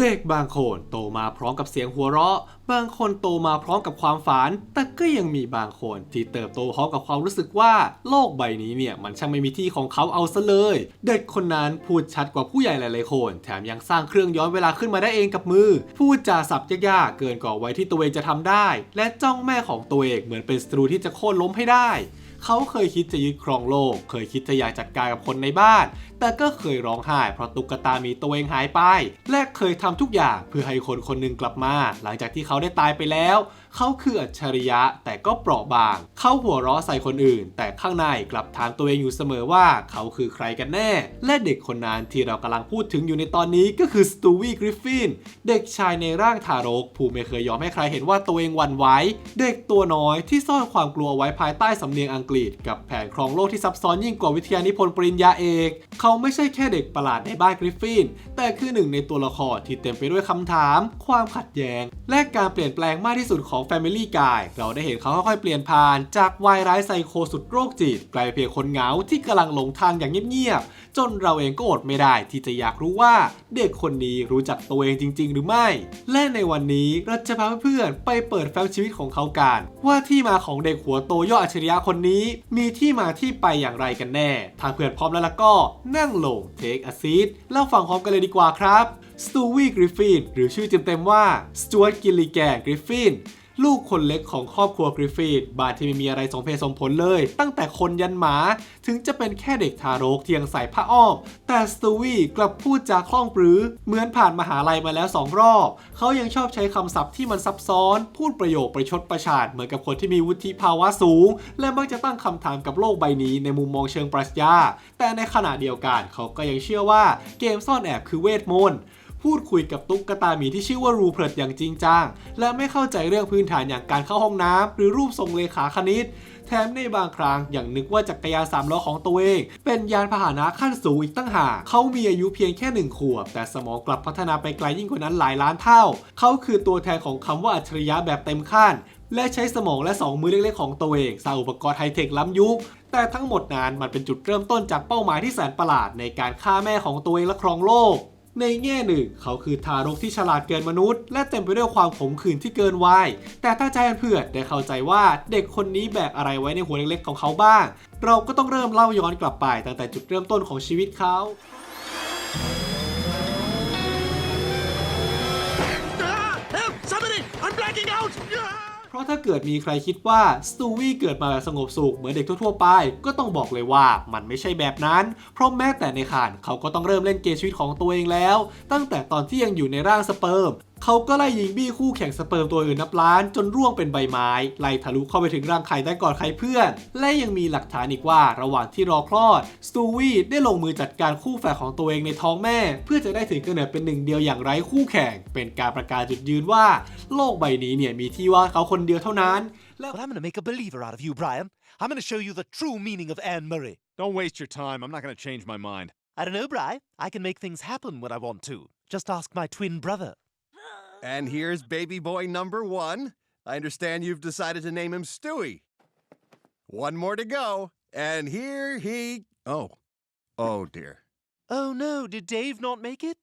เด็กบางคนโตมาพร้อมกับเสียงหัวเราะ บางคนโตมาพร้อมกับความฝัน แต่ก็ยังมีบางคนที่เติบโตพร้อมกับความรู้สึกว่าโลกใบนี้เนี่ยมันช่างไม่มีที่ของเขาเอาซะเลย เด็กคนนั้นพูดชัดกว่าผู้ใหญ่หลายๆคน แถมยังสร้างเครื่องย้อนเวลาขึ้นมาได้เองกับมือ พูดจาสับยากๆเกินกว่าไว้ที่ตัวเองจะทำได้ และจ้องแม่ของตัวเองเหมือนเป็นศัตรูที่จะโค่นล้มให้ได้เขาเคยคิดจะยึดครองโลก เคยคิดจะอยากจัดการกับคนในบ้าน แต่ก็เคยร้องไห้เพราะตุ๊กตาหมีตัวเองหายไป และเคยทำทุกอย่างเพื่อให้คนคนหนึ่งกลับมา หลังจากที่เขาได้ตายไปแล้ว เขาคืออัจฉริยะแต่ก็เปราะบาง เขาหัวเราะใส่คนอื่น แต่ข้างในกลับถามตัวเองอยู่เสมอว่าเขาคือใครกันแน่ และเด็กคนนั้นที่เรากำลังพูดถึงอยู่ในตอนนี้ก็คือสตูวี่กริฟฟินเด็กชายในร่างทารกผู้ไม่เคยยอมให้ใครเห็นว่าตัวเองวันไหวเด็กตัวน้อยที่ซ่อนความกลัวไว้ภายใต้สำเนียงอังกฤษ กับแผนครองโลกที่ซับซ้อนยิ่งกว่าวิทยานิพนธ์ปริญญาเอก เขาไม่ใช่แค่เด็กประหลาดในบ้านกริฟฟิน แต่คือหนึ่งในตัวละครที่เต็มไปด้วยคำถาม ความขัดแย้ง และการเปลี่ยนแปลงมากที่สุดของ Family Guy เราได้เห็นเขาค่อยๆเปลี่ยนผ่าน จากวายร้ายไซโคสุดโรคจิต กลายเป็นเพียงคนเหงาที่กำลังหลงทางอย่างเงียบๆ จนเราเองก็อดไม่ได้ที่จะอยากรู้ว่าเด็กคนนี้รู้จักตัวเองจริง ๆ หรือไม่ และในวันนี้เราจะพาเพื่อนๆไปเปิดแฟ้มชีวิตของเขากัน ว่าที่มาของเด็กหัวโตยอดอัจฉริยะคนนี้ มีที่มาที่ไปอย่างไรกันแน่ ถ้าเพื่อนพร้อมแล้วล่ะก็นั่งลง take a seat เล่าฟังพร้อมกันเลยดีกว่าครับสตูวี่กริฟฟินหรือชื่อเต็มๆว่าสจวตกิลลิแกนกริฟฟิน ลูกคนเล็กของครอบครัวกริฟฟินบานที่ไม่มีอะไรสมเพศสมผลเลย ตั้งแต่คนยันหมา ถึงจะเป็นแค่เด็กทารกที่ยังใส่ผ้าอ้อม แต่สตูวี่กลับพูดจาคล่องปรือ เหมือนผ่านมหาลัยมาแล้วสองรอบ เขายังชอบใช้คำศัพท์ที่มันซับซ้อน พูดประโยคประชดประชาดเหมือนกับคนที่มีวุฒิภาวะสูง และมักจะตั้งคำถามกับโลกใบนี้ในมุมมองเชิงปรัชญา แต่ในขณะเดียวกันเขาก็ยังเชื่อว่าเกมซ่อนแอบคือเวทมนต์ พูดคุยกับตุ๊กตาหมีที่ชื่อว่ารูเพิร์ดอย่างจริงจัง และไม่เข้าใจเรื่องพื้นฐานอย่างการเข้าห้องน้ำหรือรูปทรงเลขาคณิต แถมในบางครั้งอย่างนึกว่าจักรยานสามล้อของตัวเอง เป็นยานพาหนะขั้นสูงอีกตั้งหากเขามีอายุเพียงแค่หนึ่งขวบ แต่สมองกลับพัฒนาไปไกลยิ่งกว่านั้นหลายล้านเท่า เขาคือตัวแทนของคำว่าอัจฉริยะแบบเต็มขั้นและใช้สมองและสองมือเล็กๆของตัวเองสร้างอุปกรณ์ไฮเทคล้ำยุค แต่ทั้งหมดนั้นมันเป็นจุดเริ่มต้นจากเป้าหมายที่แสนประหลาดในการฆ่าแม่ของตัวเองและครองโลก ในแง่หนึ่งเขาคือทารกที่ฉลาดเกินมนุษย์ และเต็มไปด้วยความขมขื่นที่เกินวัยแต่ถ้าใจเพื่อนได้เข้าใจว่าเด็กคนนี้แบกอะไรไว้ในหัวเล็กๆของเขาบ้าง เราก็ต้องเริ่มเล่าย้อนกลับไปตั้งแต่จุดเริ่มต้นของชีวิตเขา เพราะถ้าเกิดมีใครคิดว่าสตูวี่เกิดมาแบบสงบสุขเหมือนเด็กทั่วๆไป ก็ต้องบอกเลยว่ามันไม่ใช่แบบนั้น เพราะแม้แต่ในขานเขาก็ต้องเริ่มเล่นเกมชีวิตของตัวเองแล้ว ตั้งแต่ตอนที่ยังอยู่ในร่างสเปิร์ม เขาก็ไล่ยิงบี้คู่แข่งสเปิร์มตัวอื่นนับล้าน จนร่วงเป็นใบไม้ไล่ทะลุเข้าไปถึงรังไข่ได้ก่อนใครเพื่อน และยังมีหลักฐานอีกว่าระหว่างที่รอคลอดสตูวี่ได้ลงมือจัดการคู่แฝดของตัวเองในท้องแม่ เพื่อจะได้ถึงกำเนิดเป็นหนึ่งเดียวอย่างไร้คู่แข่ง เป็นการประกาศจุดยืนว่า โลกใบนี้เนี่ยมีที่ว่าเขาคนเดียวเท่านั้น Well, I'm going to make a believer out of you, Brian. I'm going to show you the true meaning of Anne Murray. Don't waste your time. I'm not going to change my mind. I don't know, Bri. I can make things happen when I want to. Just ask my twin brother. And here's baby boy number one. I understand you've decided to name him Stewie. One more to go. And here he. Oh. Oh, dear. Oh no, did Dave not make it?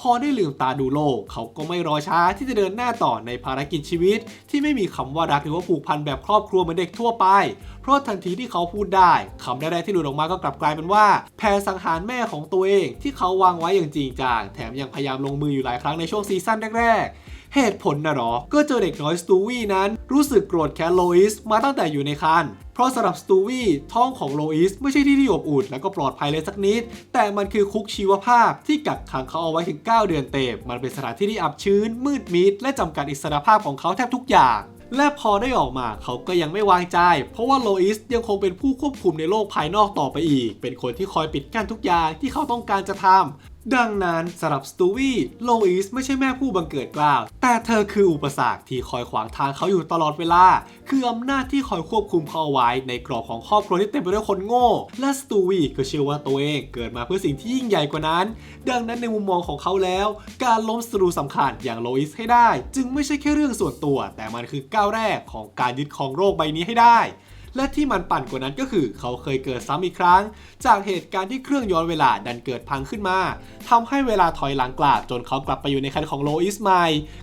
พอได้ลืมตาดูโลก เขาก็ไม่รอช้าที่จะเดินหน้าต่อในภารกิจชีวิต ที่ไม่มีคำว่ารักหรือว่าผูกพันแบบครอบครัวเหมือนเด็กทั่วไป เพราะทันทีที่เขาพูดได้คำแรกๆที่หลุดออกมาก็กลับกลายเป็นว่า แผนสังหารแม่ของตัวเอง ที่เขาวางไว้อย่างจริงจังแถมยังพยายามลงมืออยู่หลายครั้งในช่วงซีซั่นแรกๆเหตุผลนะหรอ ก็เจอเด็กน้อยสตูวี่นั้นรู้สึกโกรธแค้นโลอิสมาตั้งแต่อยู่ในคร รภ์เพราะสำหรับสตูวี่ท้องของโลอิสไม่ใช่ที่ที่อบอุ่นและก็ปลอดภัยเลยสักนิด แต่มันคือคุกชีวภาพที่กักขังเขาเอาไว้ถึง 9 เดือนเต็ม มันเป็นสถานที่ที่อับชื้น มืดมิด และจำกัดอิสรภาพของเขาแทบทุกอย่างและพอได้ออกมาเขาก็ยังไม่วางใจ เพราะว่าโลอิสยังคงเป็นผู้ควบคุมในโลกภายนอกต่อไปอีก เป็นคนที่คอยปิดกั้นทุกอย่างที่เขาต้องการจะทำ ดังนั้นสำหรับสตูวี่โลอิสไม่ใช่แม่ผู้บังเกิดเกล้าว แต่เธอคืออุปสรรคที่คอยขวางทางเขาอยู่ตลอดเวลา คืออำนาจที่คอยควบคุมเขาเอาไว้ ในกรอบของครอบครัวที่เต็มไปด้วยคนโง่ และสตูวี่ก็เชื่อว่าตัวเองเกิดมาเพื่อสิ่งที่ยิ่งใหญ่กว่านั้น ดังนั้นในมุมมองของเขาแล้ว การล้มศัตรูสำคัญอย่างโลอิสให้ได้ จึงไม่ใช่แค่เรื่องส่วนตัว แต่มันคือก้าวแรกของการยึดครองโลกใบนี้ให้ได้ และที่มันปั่นกว่านั้นก็คือ เขาเคยเกิดซ้ำอีกครั้ง จากเหตุการณ์ที่เครื่องย้อนเวลาดันเกิดพังขึ้นมาทำให้เวลาถอยหลังกลับจนเขากลับไปอยู่ในคันของโลอิสไม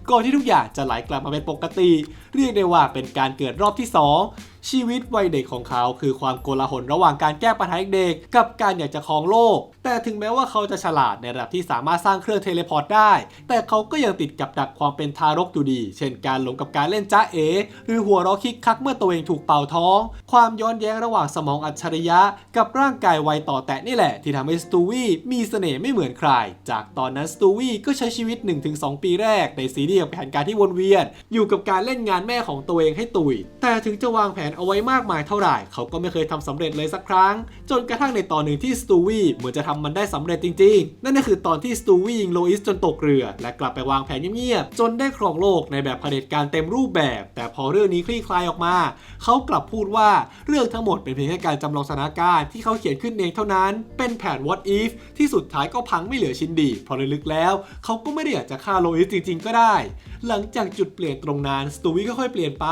ก่อนที่ทุกอย่างจะไหลกลับมาเป็นปกติ เรียกได้ว่าเป็นการเกิดรอบที่สอง ชีวิตวัยเด็กของเขาคือความโกลาหลระหว่างการแก้ปัญหาเด็กกับการอยากจะครองโลก แต่ถึงแม้ว่าเขาจะฉลาดในระดับที่สามารถสร้างเครื่องเทเลพอร์ตได้ แต่เขาก็ยังติดกับดักความเป็นทารกอยู่ดี เช่นการหลงกับการเล่นจ้าเอ หรือหัวเราะคิกคักเมื่อตัวเองถูกเป่าท้อง ความย้อนแย้งระหว่างสมองอัจฉริยะ กับร่างกายวัยต่อแตะนี่แหละ ที่ทำให้สตูวี่มีเสน่ห์ไม่เหมือนใคร จากตอนนั้นสตูวี่ก็ใช้ชีวิต 1-2 ปีแรกในซีรีส์กับแผนการที่วนเวียน อยู่กับการเล่นงานแม่ของตัวเองให้ตุย แต่ถึงจะวางแผนเอาไว้มากมายเท่าไหร่ เขาก็ไม่เคยทำสำเร็จเลยสักครั้ง จนกระทั่งในตอนหนึ่งที่สตูวี่เหมือนจะทำมันได้สำเร็จจริง ๆ นั่นก็คือตอนที่สตูวี่ยิงโลอิสจนตกเรือ และกลับไปวางแผนเงียบๆจนได้ครองโลกในแบบเผด็จการเต็มรูปแบบ แต่พอเรื่องนี้คลี่คลายออกมา เขากลับพูดว่าเรื่องทั้งหมดเป็นเพียงแค่การจำลองสถานการณ์ที่เขาเขียนขึ้นเองเท่านั้น เป็นแผน what if ที่สุดท้ายก็พังไม่เหลือชิ้นดีเพราะลึกแล้วเขาก็ไม่ได้อยากจะฆ่าโลอิสจริง ๆ ก็ได้ หลังจากจุดเปลี่ยนตรงนั้นสตูวี่ก็ค่อยเปลี่ยนไป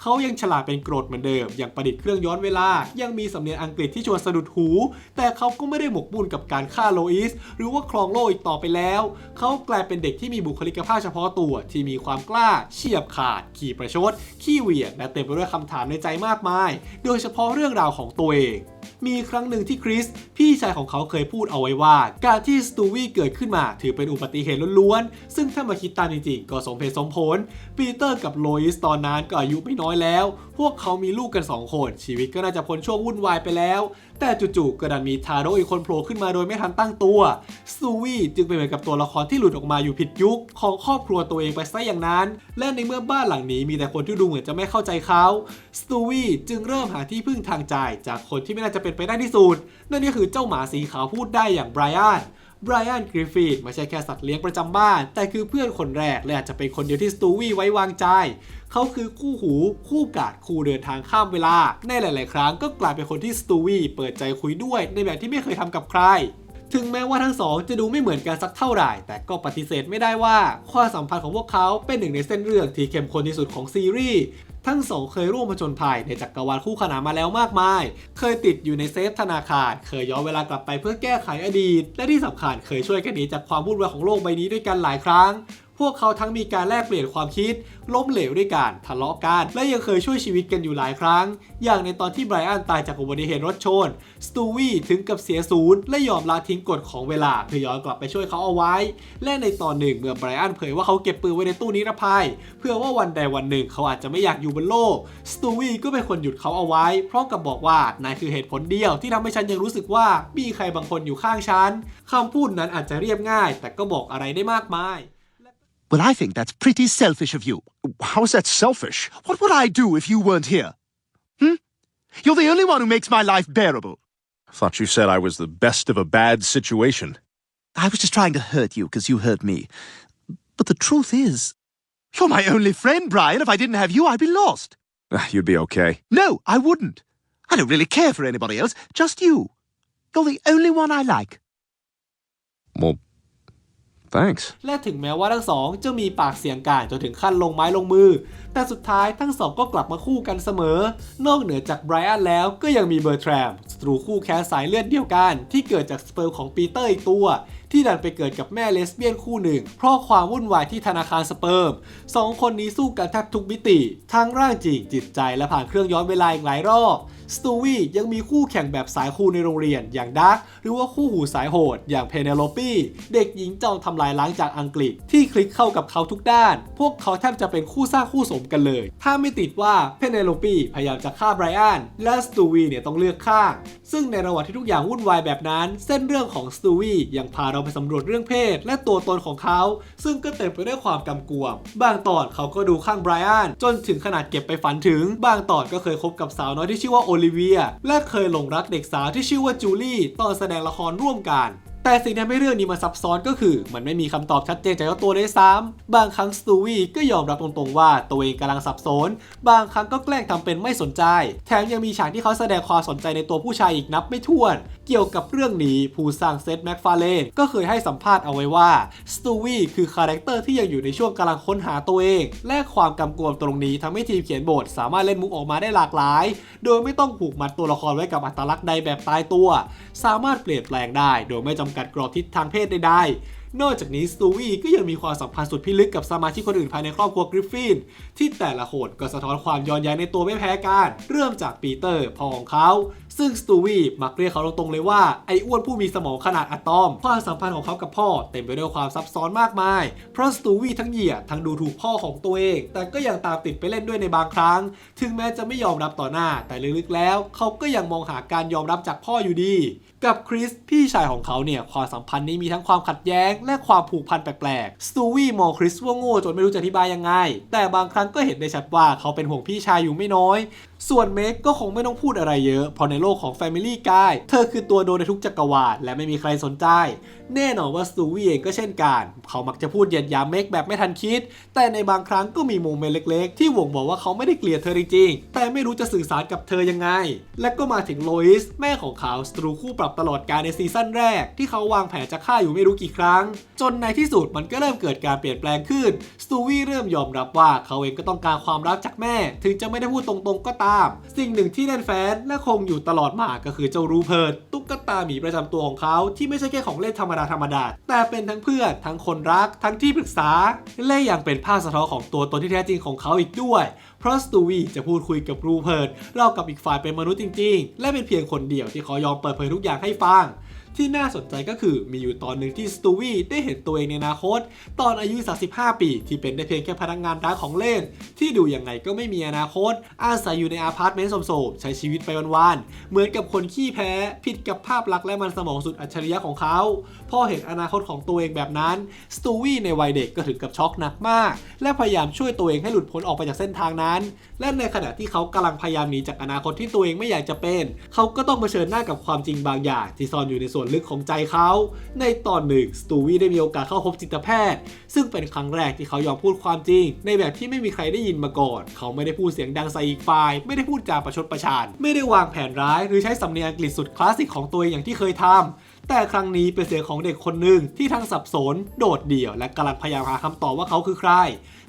เขายังฉลาดเป็นโกรธเหมือนเดิมยังประดิษฐ์เครื่องย้อนเวลา ยังมีสำเนียงอังกฤษที่ชวนสะดุดหู แต่เขาก็ไม่ได้หมกมุ่นกับการฆ่าโลอิส หรือว่าครองโลกอีกต่อไปแล้ว เขากลายเป็นเด็กที่มีบุคลิกภาพเฉพาะตัว ที่มีความกล้า เฉียบขาด ขี่ประชด ขี้เหวี่ยงและเต็มไปด้วยคำถามในใจมากมาย โดยเฉพาะเรื่องราวของตัวเองมีครั้งหนึ่งที่คริส พี่ชายของเขาเคยพูดเอาไว้ว่า การที่สตูวี่เกิดขึ้นมาถือเป็นอุบัติเหตุล้วนๆ ซึ่งถ้ามาคิดตามจริงๆ ก็สมเหตุสมผล ปีเตอร์กับโลอิสตอนนั้นก็อายุไม่น้อยแล้ว พวกเขามีลูกกัน 2 คน ชีวิตก็น่าจะพ้นช่วงวุ่นวายไปแล้ว แต่จู่ๆก็ดันมีทาโรกอีกคนโผล่ขึ้นมาโดยไม่ทันตั้งตัวสตูวี่จึงเป็นเหมือนกับตัวละครที่หลุดออกมาอยู่ผิดยุคของครอบครัวตัวเองไปซะอย่างนั้น และในเมื่อบ้านหลังนี้มีแต่คนที่ดูเหมือนจะไม่เข้าใจเขาสตูวี่จึงเริ่มหาที่พึ่งทางใจจากคนที่ไม่น่าจะเป็นไปได้ที่สุดนั่นก็คือเจ้าหมาสีขาวพูดได้อย่างไบรอัน ไบรอันกริฟฟิธไม่ใช่แค่สัตว์เลี้ยงประจำบ้าน แต่คือเพื่อนคนแรก และอาจจะเป็นคนเดียวที่สตูวี่ไว้วางใจ เขาคือคู่หู คู่กาดคู่เดินทางข้ามเวลา ในหลาย ๆ ครั้งก็กลายเป็นคนที่สตูวี่เปิดใจคุยด้วยในแบบที่ไม่เคยทำกับใครถึงแม้ว่าทั้งสองจะดูไม่เหมือนกันสักเท่าไหร่ แต่ก็ปฏิเสธไม่ได้ว่า ความสัมพันธ์ของพวกเขาเป็นหนึ่งในเส้นเรื่องที่เข้มข้นที่สุดของซีรีส์ ทั้งสองเคยร่วมผจญภัยในจักรวาลคู่ขนานมาแล้วมากมาย เคยติดอยู่ในเซฟธนาคาร เคยย้อนเวลากลับไปเพื่อแก้ไขอดีต และที่สำคัญเคยช่วยกันหนีจากความวุ่นวายของโลกใบนี้ด้วยกันหลายครั้ง พวกเขาทั้งมีการแลกเปลี่ยนความคิด ล้มเหลวด้วยกันทะเลาะกันและยังเคยช่วยชีวิตกันอยู่หลายครั้ง อย่างในตอนที่ไบรอันตายจากอุบัติเหตุรถชน สตูวี่ถึงกับเสียศูนย์และยอมละทิ้งกฎของเวลาเพื่อย้อนกลับไปช่วยเขาเอาไว้ และในตอนหนึ่งเมื่อไบรอันเผยว่าเขาเก็บปืนไว้ในตู้นิรภัย เพื่อว่าวันใดวันหนึ่งเขาอาจจะไม่อยากอยู่บนโลก สตูวี่ก็เป็นคนหยุดเขาเอาไว้พร้อมกับบอกว่านายคือเหตุผลเดียวที่ทำให้ฉันยังรู้สึกว่ามีใครบางคนอยู่ข้างฉันคำพูดนั้นอาจจะเรียบง่าย แต่ก็บอกอะไรได้มากมาย Well, I think that's pretty selfish of you. How is that selfish? What would I do if you weren't here? Hmm? You're the only one who makes my life bearable. I thought you said I was the best of a bad situation. I was just trying to hurt you because you hurt me. But the truth is, you're my only friend, Brian. If I didn't have you, I'd be lost. You'd be okay. No, I wouldn't. I don't really care for anybody else, just you. You're the only one I like. Well, thanks. และถึงแม้ว่าทั้งสองจะมีปากเสียงกันจนถึงขั้นลงไม้ลงมือ แต่สุดท้ายทั้งสองก็กลับมาคู่กันเสมอ นอกเหนือจากไบรอันแล้วก็ยังมีเบอร์แทรมศัตรูคู่แค้นสายเลือดเดียวกัน ที่เกิดจากสเปิร์ของปีเตอร์อีกตัว ที่ดันไปเกิดกับแม่เลสเบี้ยนคู่หนึ่ง เพราะความวุ่นวายที่ธนาคารสเปิร์มสองคนนี้สู้กันแทบทุกมิติ ทั้งร่างจริงจิตใจและผ่านเครื่องย้อนเวลาอีกหลายรอบสตูวี่ยังมีคู่แข่งแบบสายคู่ในโรงเรียนอย่างดักหรือว่าคู่หูสายโหด อย่างเพเนโลปีเด็กหญิงจอมทำลายล้างจากอังกฤษที่คลิกเข้ากับเขาทุกด้าน พวกเขาแทบจะเป็นคู่สร้างคู่สมกันเลย ถ้าไม่ติดว่าเพเนโลปีพยายามจะฆ่าไบรอันและสตูวี่เนี่ยต้องเลือกข้างซึ่งในระหว่างที่ทุกอย่างวุ่นวายแบบนั้น เส้นเรื่องของสตูวี่ยังพาเราไปสำรวจเรื่องเพศ และตัวตนของเขา ซึ่งก็เต็มไปด้วยความกำกวม บางตอนเขาก็ดูข้างไบรอันจนถึงขนาดเก็บไปฝันถึง บางตอนก็เคยคบกับสาวน้อยที่ชื่อว่าโอลิเวีย และเคยหลงรักเด็กสาวที่ชื่อว่าจูลี่ตอนแสดงละครร่วมกัน แต่สิ่งที่ทำให้เรื่องนี้มันซับซ้อนก็คือ มันไม่มีคำตอบชัดเจนจากเจ้าตัวด้วยซ้ำบางครั้งสตูวี่ก็ยอมรับตรงๆว่าตัวเองกำลังสับสน บางครั้งก็แกล้งทำเป็นไม่สนใจ แถมยังมีฉากที่เขาแสดงความสนใจในตัวผู้ชายอีกนับไม่ถ้วน เกี่ยวกับเรื่องนี้ผู้สร้างเซตแม็กฟาเลนก็เคยให้สัมภาษณ์เอาไว้ว่าสตูวี่คือคาแรคเตอร์ที่ยังอยู่ในช่วงกำลังค้นหาตัวเอง และความกำกวมตรงนี้ทำให้ทีมเขียนบทสามารถเล่นมุกออกมาได้หลากหลาย โดยไม่ต้องผูกมัดตัวละครไว้กับอัตลักษณ์ใดแบบตายตัว สามารถเปลี่ยนแปลงได้ โดยไม่จำกัดกรอบทิศทางเพศใดๆ นอกจากนี้สตูวี่ก็ยังมีความสัมพันธ์สุดพิลึกกับสมาชิกคนอื่นภายในครอบครัวกริฟฟินที่แต่ละคนก็สะท้อนความย้อนแย้งในตัวไม่แพ้กัน เริ่มจากปีเตอร์พ่อของเขา ซึ่งสตูวี่มักเรียกเขาตรงๆเลยว่า ไอ้อ้วนผู้มีสมองขนาดอะตอม ความสัมพันธ์ของเขากับพ่อเต็มไปด้วยความซับซ้อนมากมาย เพราะสตูวี่ทั้งเหยียดทั้งดูถูกพ่อของตัวเอง แต่ก็ยังตามติดไปเล่นด้วยในบางครั้ง ถึงแม้จะไม่ยอมรับต่อหน้า แต่ลึกๆแล้ว เขาก็ยังมองหาการยอมรับจากพ่ออยู่ดี กับคริสพี่ชายของเขาเนี่ยความสัมพันธ์นี้มีทั้งความขัดแย้งและความผูกพันแปลกๆ สตูวี่มองคริสว่าโง่จนไม่รู้จะอธิบายยังไง แต่บางครั้งก็เห็นได้ชัดว่าเขาเป็นห่วงพี่ชายอยู่ไม่น้อยส่วนเมกก็คงไม่ต้องพูดอะไรเยอะเพราะในโลกของ Family Guy เธอคือตัวโดนในทุกจักรวาลและไม่มีใครสนใจ แน่นอนว่าสตูวี่เองก็เช่นกัน เขามักจะพูดเหยียดหยามเมกแบบไม่ทันคิด แต่ในบางครั้งก็มีโมเมนต์เล็กๆ ที่บ่งบอกว่าเขาไม่ได้เกลียดเธอจริงๆ แต่ไม่รู้จะสื่อสารกับเธอยังไง และก็มาถึงโลอิสแม่ของเขาสตรูคู่ปรับตลอดการในซีซั่นแรก ที่เขาวางแผนจะฆ่าอยู่ไม่รู้กี่ครั้ง จนในที่สุดมันก็เริ่มเกิดการเปลี่ยนแปลงขึ้นสตูวี่เริ่มยอมรับว่าเขาเองก็ต้องการความรักจากแม่ ถึงจะไม่ได้พูดตรงๆก็ตามสิ่งหนึ่งที่แน่นแฟนและคงอยู่ตลอดมาก็คือเจ้ารูเพิร์ดตุ๊กตาหมีประจำตัวของเขาที่ไม่ใช่แค่ของเล่นธรรมดาธรรมดา แต่เป็นทั้งเพื่อนทั้งคนรักทั้งที่ปรึกษา และยังเป็นภาพสะท้อนของตัวตนที่แท้จริงของเขาอีกด้วย เพราะสตูวีจะพูดคุยกับรูเพิร์ดเล่ากับอีกฝ่ายเป็นมนุษย์จริง ๆ และเป็นเพียงคนเดียวที่เขายอมเปิดเผยทุกอย่างให้ฟัง ที่น่าสนใจก็คือมีอยู่ตอนหนึ่งที่สตูวี่ได้เห็นตัวเองในอนาคต ตอนอายุ 35 ปี ที่เป็นได้เพียงแค่พนักงานร้านของเล่น ที่ดูยังไงก็ไม่มีอนาคต อาศัยอยู่ในอาพาร์ตเมนต์โสมๆ ใช้ชีวิตไปวันๆ เหมือนกับคนขี้แพ้ ผิดกับภาพลักษณ์และมันสมองสุดอัจฉริยะของเขา พอเห็นอนาคตของตัวเองแบบนั้นสตูวี่ในวัยเด็กก็ถึงกับช็อกหนักมาก และพยายามช่วยตัวเองให้หลุดพ้นออกไปจากเส้นทางนั้นและในขณะที่เขากำลังพยายามหนีจากอนาคตที่ตัวเองไม่อยากจะเป็น เขาก็ต้องเผชิญหน้ากับความจริงบางอย่างที่ซ่อนอยู่ในส่วนลึกของใจเขา ในตอนหนึ่งสตูวี่ได้มีโอกาสเข้าพบจิตแพทย์ ซึ่งเป็นครั้งแรกที่เขายอมพูดความจริง ในแบบที่ไม่มีใครได้ยินมาก่อน เขาไม่ได้พูดเสียงดังใส่อีกฝ่าย ไม่ได้พูดจาประชดประชันไม่ได้วางแผนร้าย หรือใช้สำเนียงอังกฤษสุดคลาสสิกของตัวเองอย่างที่เคยทำแต่ครั้งนี้เป็นเสียงของเด็กคนหนึ่งที่ทั้งสับสน โดดเดี่ยว และกำลังพยายามหาคำตอบว่าเขาคือใคร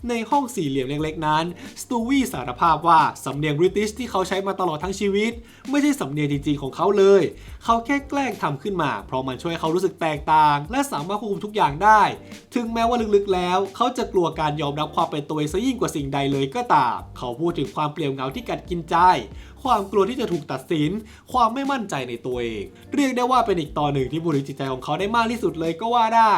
ในห้องสี่เหลี่ยมเล็กๆนั้นสตูวี่สารภาพว่าสำเนียงบริติชที่เขาใช้มาตลอดทั้งชีวิต ไม่ใช่สำเนียงจริงๆของเขาเลย เขาแค่แกล้งทำขึ้นมา เพราะมันช่วยให้เขารู้สึกแตกต่าง และสามารถควบคุมทุกอย่างได้ ถึงแม้ว่าลึกๆแล้ว เขาจะกลัวการยอมรับความเป็นตัวเองซะยิ่งกว่าสิ่งใดเลยก็ตาม เขาพูดถึงความเปลี่ยวเหงาที่กัดกินใจความกลัวที่จะถูกตัดสิน ความไม่มั่นใจในตัวเอง เรียกได้ว่าเป็นอีกตอนหนึ่งที่บุริจิตใจของเขาได้มากที่สุดเลยก็ว่าได้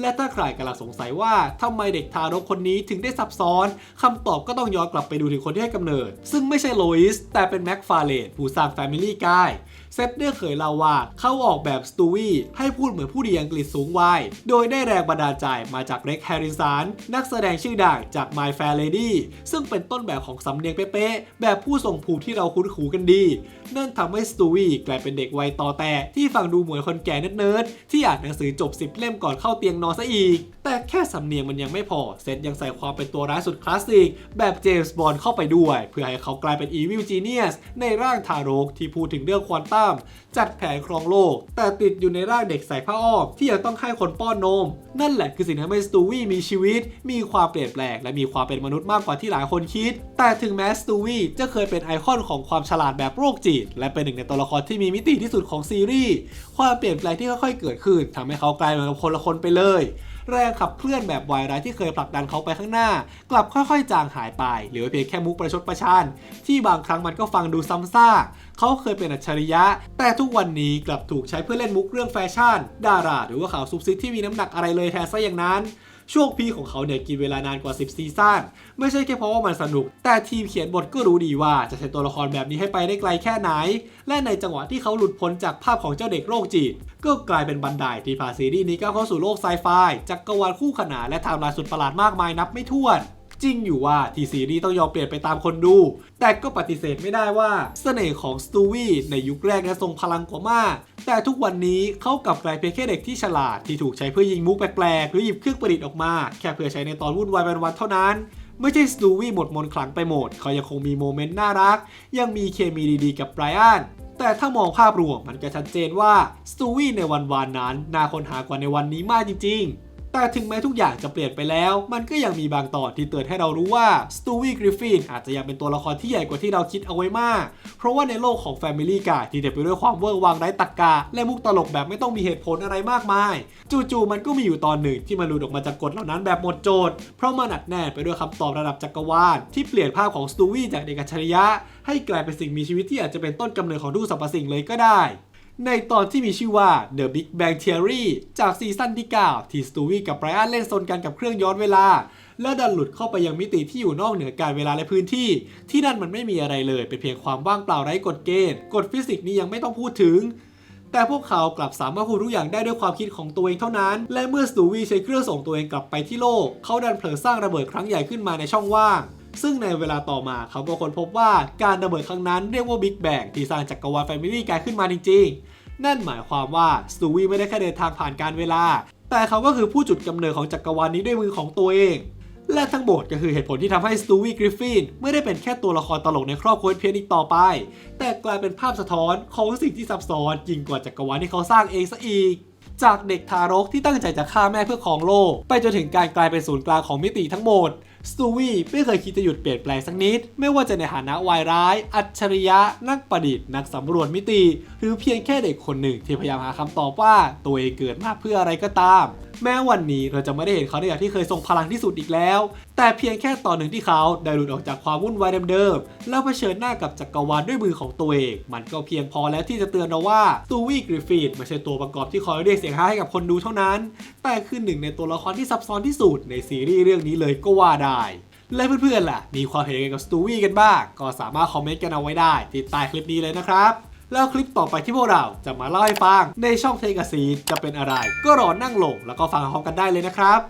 และถ้าใครกำลังสงสัยว่าทำไมเด็กทารกคนนี้ถึงได้ซับซ้อนคำตอบก็ต้องย้อนกลับไปดูถึงคนที่ให้กำเนิด ซึ่งไม่ใช่โลอิสแต่เป็นแม็กฟาเลตผู้สร้าง Family Guy เซตเดอร์เคยเล่าว่าเขาออกแบบสตูวี่ให้พูดเหมือนผู้ดีอังกฤษสูงวัย โดยได้แรงบันดาลใจมาจากเร็กแฮร์ริสันนักแสดงชื่อดังจาก My Fair Lady ซึ่งเป็นต้นแบบของสำเนียงเป๊ะๆ แบบผู้ส่งผูกที่เราคุ้นหูกันดี นั่นทำให้สตูวี่กลายเป็นเด็กวัยต่อแต่ที่ฟังดูเหมือนคนแก่เนิร์ดๆที่อ่านหนังสือจบ10เล่มก่อนเข้าเตียงนอนซะอีก แต่แค่สำเนียงมันยังไม่พอ เซตยังใส่ความเป็นตัวร้ายสุดคลาสสิกแบบเจมส์บอนด์เข้าไปด้วย เพื่อให้เขากลายเป็นอีวิลจีเนียสในร่างทารกที่พูดถึงเรื่องควอนตัม จัดแผนครองโลก แต่ติดอยู่ในร่างเด็กใส่ผ้าอ้อมที่ยังต้องให้คนป้อนนม นั่นแหละคือสิ่งที่ทำให้สตูวี่มีชีวิต มีความเปลี่ยนแปลงและมีความเป็นมนุษย์มากกว่าที่หลายคนคิด แต่ถึงแม้สตูวี่จะเคยเป็นไอคอนของความฉลาดแบบโรคจิต และเป็นหนึ่งในตัวละครที่มีมิติที่สุดของซีรีส์ความเปลี่ยนแปลงที่ค่อยๆเกิดขึ้นทำให้เขากลายเป็นคนละคนไปเลย แรงขับเคลื่อนแบบวายร้ายที่เคยผลักดันเขาไปข้างหน้า กลับค่อยๆ จางหายไป เหลือเพียงแค่มุกประชดประชันที่บางครั้งมันก็ฟังดูซ้ำซากเขาเคยเป็นอัจฉริยะ แต่ทุกวันนี้กลับถูกใช้เพื่อเล่นมุกเรื่องแฟชั่น ดารา หรือว่าข่าวซุบซิบที่มีน้ำหนักอะไรเลยแทนซะอย่างนั้น ช่วงพีของเขาเนี่ยกินเวลานานกว่า 10 ซีซั่นไม่ใช่แค่เพราะว่ามันสนุก แต่ทีมเขียนบทก็รู้ดีว่าจะใช้ตัวละครแบบนี้ให้ไปได้ไกลแค่ไหน และในจังหวะที่เขาหลุดพ้นจากภาพของเจ้าเด็กโรคจิต ก็กลายเป็นบันไดที่พาซีรีส์นี้ก้าวเข้าสู่โลกไซไฟจักรวาลคู่ขนานและไทม์ไลน์สุดประหลาดมากมายนับไม่ถ้วน จริงอยู่ว่าทีซีรีส์ต้องยอมเปลี่ยนไปตามคนดู แต่ก็ปฏิเสธไม่ได้ว่าเสน่ห์ของสตูวี่ในยุคแรกนั้นทรงพลังกว่ามาก แต่ทุกวันนี้เขากลับกลายเป็นแค่เด็กที่ฉลาดที่ถูกใช้เพื่อยิงมุกแปลกๆ หรือหยิบเครื่องประดิษฐ์ออกมา แค่เพื่อใช้ในตอนวุ่นวายวันๆเท่านั้นไม่ใช่สตูวี่หมดมนต์ขลังไปหมด เขายังคงมีโมเมนต์น่ารัก ยังมีเคมีดีๆ กับไบรอัน แต่ถ้ามองภาพรวมมันก็ชัดเจนว่าสตูวี่ในวันวานนั้น น่าค้นหากว่าในวันนี้มากจริง ๆ แต่ถึงแม้ทุกอย่างจะเปลี่ยนไปแล้ว มันก็ยังมีบางตอนที่เตือนให้เรารู้ว่าสตูวี่กริฟฟินอาจจะยังเป็นตัวละครที่ใหญ่กว่าที่เราคิดเอาไว้มาก เพราะว่าในโลกของ Family Guy ที่เต็มไปด้วยความเวอร์วางไร้ตรรกะ และมุกตลกแบบไม่ต้องมีเหตุผลอะไรมากมาย จู่ๆมันก็มีอยู่ตอนหนึ่งที่มันหลุดออกมาจากกฎเหล่านั้นแบบหมดโจทย์ เพราะมันอัดแน่นไปด้วยคำตอบระดับจักรวาลที่เปลี่ยนภาพของสตูวี่จากเด็กอัจฉริยะให้กลายเป็นสิ่งมีชีวิตที่อาจจะเป็นต้นกำเนิดของทุกสรรพสิ่งเลยก็ได้ ในตอนที่มีชื่อว่า The Big Bang Theory จากซีซั่นที่ 9 ที่สตูวี่กับไบรอันเล่นซนกันกับเครื่องย้อนเวลา และดันหลุดเข้าไปยังมิติที่อยู่นอกเหนือการเวลาและพื้นที่ ที่นั่นมันไม่มีอะไรเลย เป็นเพียงความว่างเปล่าไร้กฎเกณฑ์กฎฟิสิกส์นี้ยังไม่ต้องพูดถึง แต่พวกเขากลับสามารถพูดทุกอย่างได้ด้วยความคิดของตัวเองเท่านั้น และเมื่อสตูวี่ใช้เครื่องส่งตัวเองกลับไปที่โลก เขาดันเผลอสร้างระเบิดครั้งใหญ่ขึ้นมาในช่องว่าง ซึ่งในเวลาต่อมาเขาก็ค้นพบว่าการระเบิดครั้งนั้นเรียกว่าบิ๊กแบงที่สร้างจักรวาลแฟมิลี่กายขึ้นมาจริงๆ นั่นหมายความว่าสตูวี่ไม่ได้แค่เดินทางผ่านการเวลา แต่เขาก็คือผู้จุดกำเนิดของจักรวาลนี้ด้วยมือของตัวเอง และทั้งหมดก็คือเหตุผลที่ทำให้สตูวี่กริฟฟินไม่ได้เป็นแค่ตัวละครตลกในครอบครัวเพียงอีกต่อไป แต่กลายเป็นภาพสะท้อนของสิ่งที่ซับซ้อนยิ่งกว่าจักรวาลที่เขาสร้างเองซะอีกจากเด็กทารกที่ตั้งใจจะฆ่าแม่เพื่อครองโลก ไปจนถึงการกลายเป็นศูนย์กลางของมิติทั้งหมด สตูวี่ไม่เคยคิดจะหยุดเปลี่ยนแปลงสักนิด ไม่ว่าจะในฐานะวายร้าย อัจฉริยะ นักประดิษฐ์ นักสำรวจมิติ หรือเพียงแค่เด็กคนหนึ่งที่พยายามหาคำตอบว่าตัวเองเกิดมาเพื่ออะไรก็ตาม แม้วันนี้เราจะไม่ได้เห็นเขาในอย่างที่เคยทรงพลังที่สุดอีกแล้ว แต่เพียงแค่ตอนหนึ่งที่เขาได้หลุดออกจากความวุ่นวายเดิมๆแล้วเผชิญหน้ากับจักรวาลด้วยมือของตัวเอง มันก็เพียงพอแล้วที่จะเตือนเราว่าตูวี่กริฟฟินไม่ใช่ตัวประกอบที่คอยเรียกเสียงฮาให้กับคนดูเท่านั้น แต่คือหนึ่งในตัวละครที่ซับซ้อนที่สุดในซีรีส์เรื่องนี้เลยก็ว่าได้และเพื่อนๆล่ะ มีความเห็นยังไงกับสตูวี่กันบ้าง ก็สามารถคอมเมนต์กันเอาไว้ได้ที่ใต้คลิปนี้เลยนะครับ แล้วคลิปต่อไปที่พวกเราจะมาเล่าให้ฟังในช่องเทกซีจะเป็นอะไร ก็รอนั่งลงแล้วก็ฟังพร้อมกันได้เลยนะครับ